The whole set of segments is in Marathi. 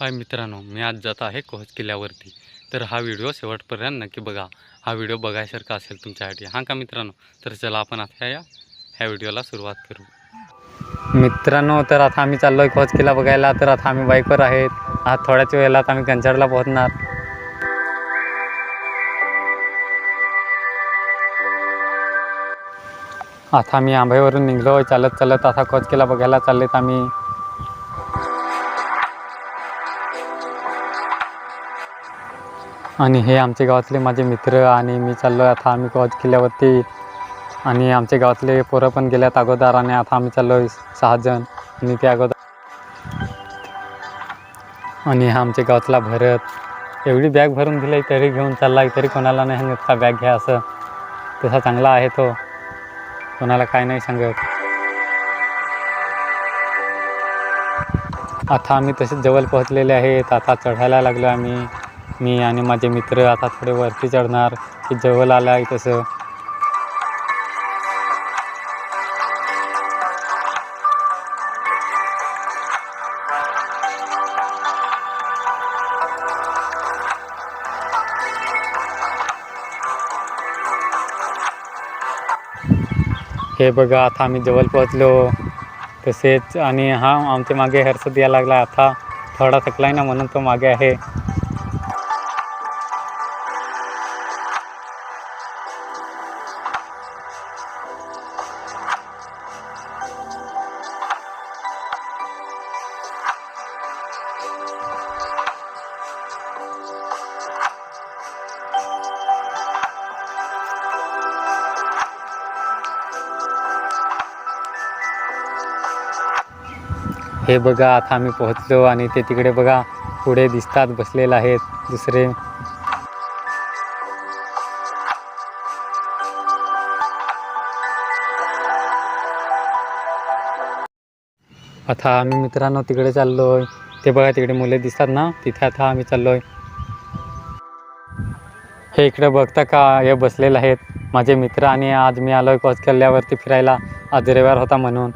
हाय मित्रांनो मी आज जात आहे कोहज किल्ल्यावरती. तर हा व्हिडिओ शेवटपर्यंत नक्की बघा. हा व्हिडिओ बघायसारखा असेल तुमच्यासाठी. हां का मित्रांनो? तर चला आपण आता या ह्या व्हिडिओला सुरुवात करू. मित्रांनो तर आता आम्ही चाललो आहे कोहज किल्ला बघायला. तर आता आम्ही बाईकवर आहेत. आज थोड्याच वेळेला आता आम्ही कंचाडला पोहोचणार. आता आम्ही आंबाईवरून निघलो चालत चालत आता कोच किल्ला बघायला चाललेत आम्ही. आणि हे आमच्या गावातले माझे मित्र आणि मी चाललो आहे आता आम्ही कॉज किल्ल्यावरती आणि आमच्या गावातले पोरं पण गेल्यात अगोदर आणि आता आम्ही चाललो आहे सहा जण. आणि ते अगोदर आणि हा आमच्या गावातला भरत. एवढी बॅग भरून दिली तरी घेऊन चालला तरी कोणाला नाही सांगत का बॅग घ्या असं. तसा चांगला आहे तो. कोणाला काय नाही सांगत. आता आम्ही तसेच जवळ पोहोचलेले आहेत. आता चढायला लागलो आम्ही. मी आणि माझे मित्र आता थोडे वरती चढणार. की जवळ आलं आहे तसं. हे बघा आता आम्ही जवळ पोहोचलो. तसेच आणि हा आमच्या मागे हरसत यायला लागला. आता थोडा थकलाय ना म्हणून तो मागे आहे. हे बघा आता आम्ही पोहोचलो आणि ते तिकडे बघा पुढे दिसतात बसलेले आहेत दुसरे. आता आम्ही मित्रांनो तिकडे चाललोय. ते बघा तिकडे मुले दिसतात ना तिथे आता आम्ही चाललोय. हे इकडे बघता का हे बसलेले आहेत माझे मित्र आणि आज मी आलोय कॉच किल्ल्यावरती फिरायला. आज रविवार होता म्हणून.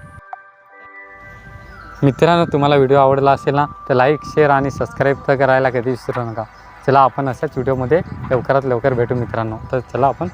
मित्रांनो तुम्हाला व्हिडिओ आवडला असेल ना तर लाईक शेअर आणि सबस्क्राईब तर करायला कधी विसरू नका. चला आपण अशाच व्हिडिओमध्ये लवकरात लवकर भेटू मित्रांनो. तर चला आपण